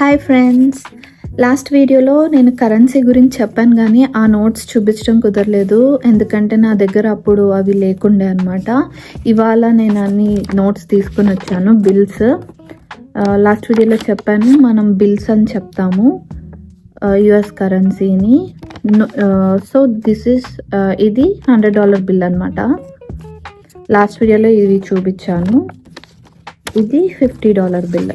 Hi friends last వీడియోలో నేను currency గురించి చెప్పాను కానీ ఆ నోట్స్ చూపించడం కుదరలేదు. ఎందుకంటే నా దగ్గర అప్పుడు అవి లేకుండే అనమాట ఇవాళ నేను అన్ని నోట్స్ తీసుకుని వచ్చాను బిల్స్ లాస్ట్ వీడియోలో చెప్పాను మనం బిల్స్ అని చెప్తాము యుఎస్ కరెన్సీని సో దిస్ ఇస్ ఇది హండ్రెడ్ డాలర్ బిల్ అనమాట లాస్ట్ వీడియోలో ఇది చూపించాను. ఇది ఫిఫ్టీ డాలర్ బిల్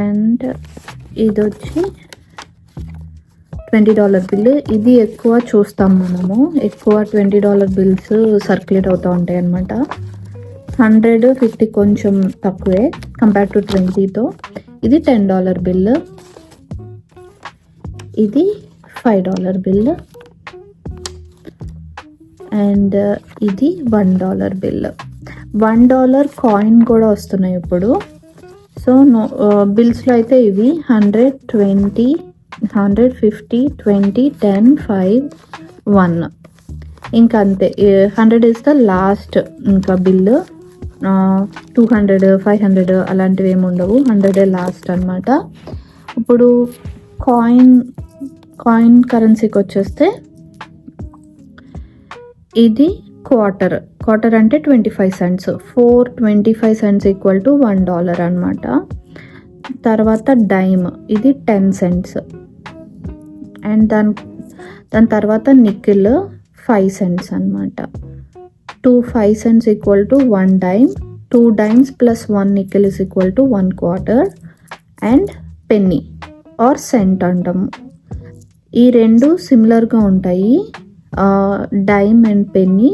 అండ్ ఇది వచ్చి ట్వంటీ డాలర్ బిల్ ఇది ఎక్కువ చూస్తాం మనము. ఎక్కువ ట్వంటీ డాలర్ బిల్స్ సర్క్యులేట్ అవుతూ ఉంటాయి అనమాట హండ్రెడ్ ఫిఫ్టీ కొంచెం తక్కువే కంపేర్ టు ట్వంటీతో. ఇది టెన్ డాలర్ బిల్ ఇది ఫైవ్ డాలర్ బిల్ అండ్ ఇది one dollar bill one dollar coin కూడా వస్తున్నాయి ఇప్పుడు. సో నో బిల్స్లో అయితే ఇవి hundred twenty hundred fifty twenty ten five one ఇంకా అంతే హండ్రెడ్ ఇస్ ద లాస్ట్ ఇంకా bill two hundred five hundred అలాంటివి ఏమి ఉండవు హండ్రెడ్ లాస్ట్ అనమాట ఇప్పుడు కాయిన్ కాయిన్ కరెన్సీకి వచ్చేస్తే ఇది క్వార్టర్ క్వార్టర్ అంటే twenty five cents four twenty five cents equal to one dollar అనమాట తర్వాత డైమ్ ఇది టెన్ సెంట్స్ అండ్ దాని దాని తర్వాత నిక్కిల్ ఫైవ్ సెంట్స్ అనమాట two five cents equal to one dime two dimes plus one nickel is equal to one quarter and penny or cent అంటాము. ఈ రెండు సిమిలర్గా ఉంటాయి. డైమ్ అండ్ పెన్నీ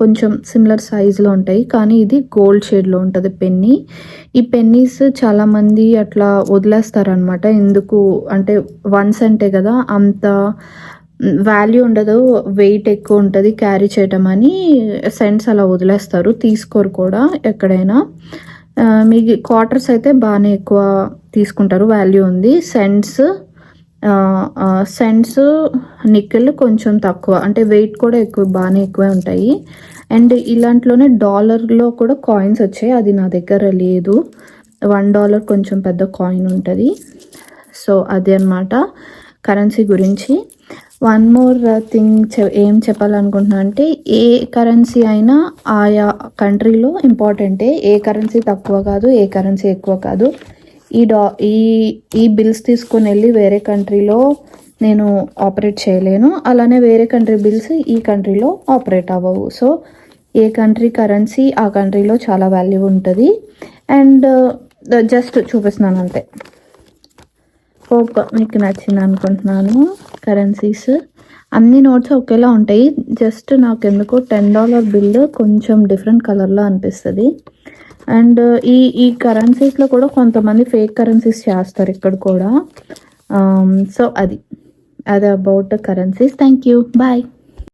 కొంచెం సిమిలర్ సైజులో ఉంటాయి కానీ ఇది గోల్డ్ షేడ్లో ఉంటుంది పెన్నీ. ఈ పెన్నీస్ చాలామంది అట్లా వదిలేస్తారనమాట ఎందుకు అంటే వన్ సెంటే కదా అంత వాల్యూ ఉండదు వెయిట్ ఎక్కువ ఉంటుంది క్యారీ చేయటం అని సెంట్స్ అలా వదిలేస్తారు తీసుకోరు కూడా ఎక్కడైనా. మీ క్వార్టర్స్ అయితే బాగానే ఎక్కువ తీసుకుంటారు వాల్యూ ఉంది. సెంట్స్ సెంట్స్ నిక్కెల్ కొంచెం తక్కువ. అంటే వెయిట్ కూడా ఎక్కువ బాగానే ఎక్కువే ఉంటాయి. అండ్ ఇలాంట్లోనే డాలర్లో కూడా కాయిన్స్ వచ్చాయి. అది నా దగ్గర లేదు. వన్ డాలర్ కొంచెం పెద్ద కాయిన్ ఉంటుంది. సో అదే అనమాట కరెన్సీ గురించి వన్ మోర్ థింగ్ ఏం చెప్పాలనుకుంటున్నా అంటే ఏ కరెన్సీ అయినా ఆయా కంట్రీలో ఇంపార్టెంటే ఏ కరెన్సీ తక్కువ కాదు ఏ కరెన్సీ ఎక్కువ కాదు. ఈ డా ఈ ఈ బిల్స్ తీసుకొని వెళ్ళి వేరే కంట్రీలో నేను ఆపరేట్ చేయలేను. అలానే వేరే కంట్రీ బిల్స్ ఈ కంట్రీలో ఆపరేట్ అవ్వవు. సో ఏ కంట్రీ కరెన్సీ ఆ కంట్రీలో చాలా వాల్యూ ఉంటుంది. అండ్ జస్ట్ చూపిస్తున్నాను అంతే. హోప్ మీకు నచ్చింది అనుకుంటున్నాను. కరెన్సీస్ అన్ని నోట్స్ ఒకేలా ఉంటాయి. జస్ట్ నాకు ఎందుకో టెన్ డాలర్ బిల్ కొంచెం డిఫరెంట్ కలర్లో అనిపిస్తుంది. అండ్ ఈ ఈ కరెన్సీస్లో కూడా కొంతమంది ఫేక్ కరెన్సీస్ చేస్తారు ఇక్కడ కూడా. Um, సో అది. అది about currencies thank you bye